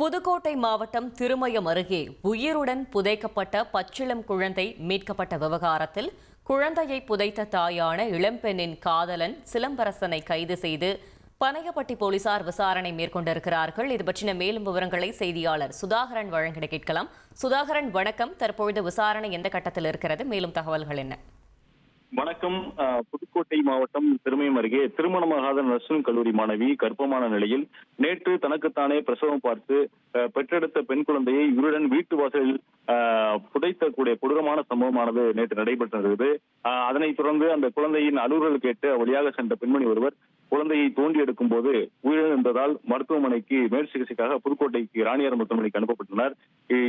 புதுக்கோட்டை மாவட்டம் திருமயம் அருகே உயிருடன் புதைக்கப்பட்ட பச்சிளம் குழந்தை மீட்கப்பட்ட விவகாரத்தில் குழந்தையை புதைத்த தாயான இளம்பெண்ணின் காதலன் சிலம்பரசனை கைது செய்து பனையப்பட்டி போலீசார் விசாரணை மேற்கொண்டிருக்கிறார்கள். இது பற்றின மேலும் விவரங்களை செய்தியாளர் சுதாகரன் வழங்கிட கேட்கலாம். சுதாகரன் வணக்கம். தற்பொழுது விசாரணை எந்த கட்டத்தில் இருக்கிறது? மேலும் தகவல்கள் என்ன? வணக்கம். புதுக்கோட்டை மாவட்டம் திருமயம் அருகே திருமணமாகாத நர்சிங் கல்லூரி மாணவி கர்ப்பமான நிலையில் நேற்று தனக்குத்தானே பிரசவம் பார்த்து பெற்றெடுத்த பெண் குழந்தையை இவருடன் வீட்டு வாசலில் புதைத்தக்கூடிய கொடூரமான சம்பவமானது நேற்று நடைபெற்றிருந்தது. அதனைத் தொடர்ந்து அந்த குழந்தையின் அலுவலர்கள் கேட்டு வழியாக சென்ற பெண்மணி ஒருவர் குழந்தையை தோண்டி எடுக்கும் போது உயிரிழந்ததால் மருத்துவமனைக்கு மேல் சிகிச்சைக்காக புதுக்கோட்டைக்கு ராணியார் மருத்துவமனைக்கு அனுப்பப்பட்டனர்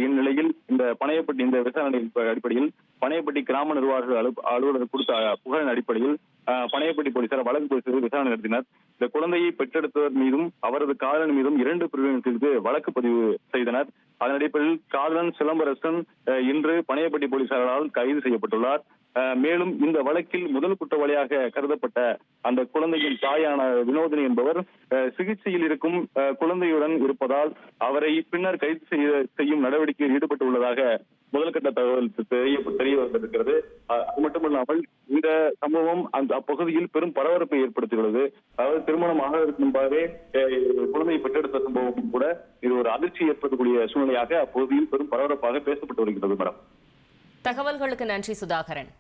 இந்நிலையில் இந்த பனையப்பட்டி இந்த விசாரணை அடிப்படையில் பனையப்பட்டி கிராம நிர்வாக அலுவலர் கொடுத்த புகாரின் அடிப்படையில் பனையப்பட்டி போலீசார் வழக்கு பதிவு விசாரணை நடத்தினர். இந்த குழந்தையை பெற்றெடுத்தவர் மீதும் அவரது காதலன் மீதும் இரண்டு பிரிவினர் வழக்கு பதிவு செய்தனர். அதன் அடிப்படையில் காதலன் சிலம்பரசன் இன்று பனையப்பட்டி போலீசாரால் கைது செய்யப்பட்டுள்ளார். அஹ், மேலும் இந்த வழக்கில் முதல் குற்றவாளியாக கருதப்பட்ட அந்த குழந்தையின் தாயான வினோதினி என்பவர் அஹ், சிகிச்சையில் இருக்கும் குழந்தையுடன் இருப்பதால் அவரை பின்னர் கைது செய்ய செய்யும் நடவடிக்கையில் ஈடுபட்டு உள்ளதாக முதல்கட்ட தகவல் தெரிய தெரிய வந்திருக்கிறது. அது மட்டுமல்லாமல் இந்த சம்பவம் அந்த அப்பகுதியில் பெரும் பரபரப்பை ஏற்படுத்தியுள்ளது. அதாவது திருமணம் ஆகிறதுக்கு முன்பாகவே அஹ், குழந்தையை பெற்றெடுத்த சம்பவம் கூட இது ஒரு அதிர்ச்சி ஏற்படுத்தக்கூடிய சூழ்நிலையாக அப்பகுதியில் பெரும் பரபரப்பாக பேசப்பட்டு வருகிறது மேடம். தகவல்களுக்கு நன்றி சுதாகரன்.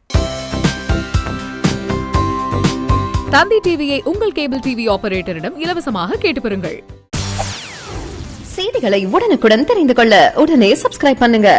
தந்தி டிவியை உங்கள் கேபிள் டிவி ஆபரேட்டரிடம் இலவசமாக கேட்டு பெறுங்கள். செய்திகளை உடனுக்குடன் தெரிந்து கொள்ள உடனே சப்ஸ்கிரைப் பண்ணுங்க.